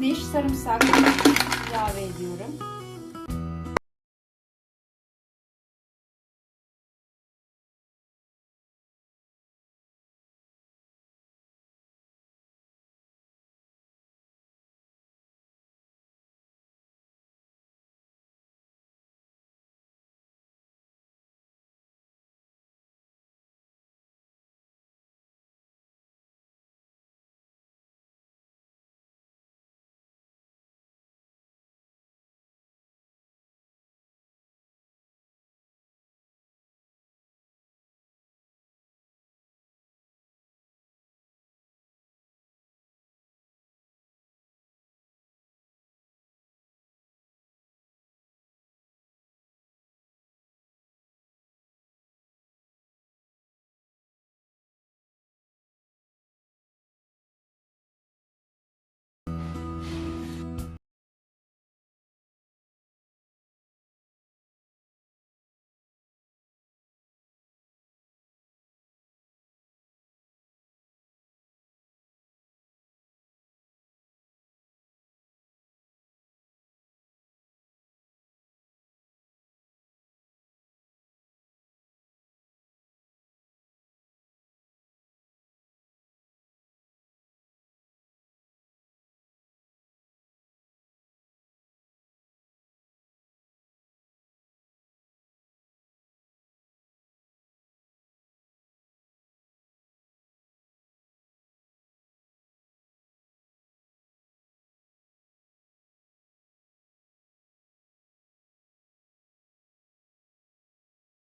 diş sarımsak ilave ediyorum.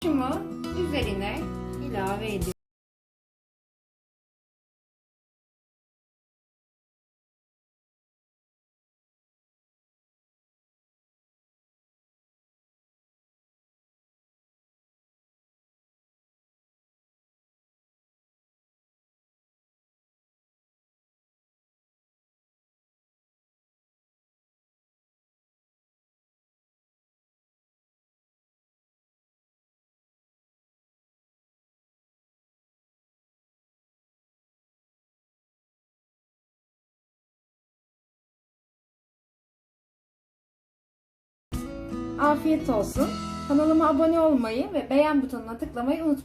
Şunu üzerine ilave ediyorum. Afiyet olsun. Kanalıma abone olmayı ve beğen butonuna tıklamayı unutmayın.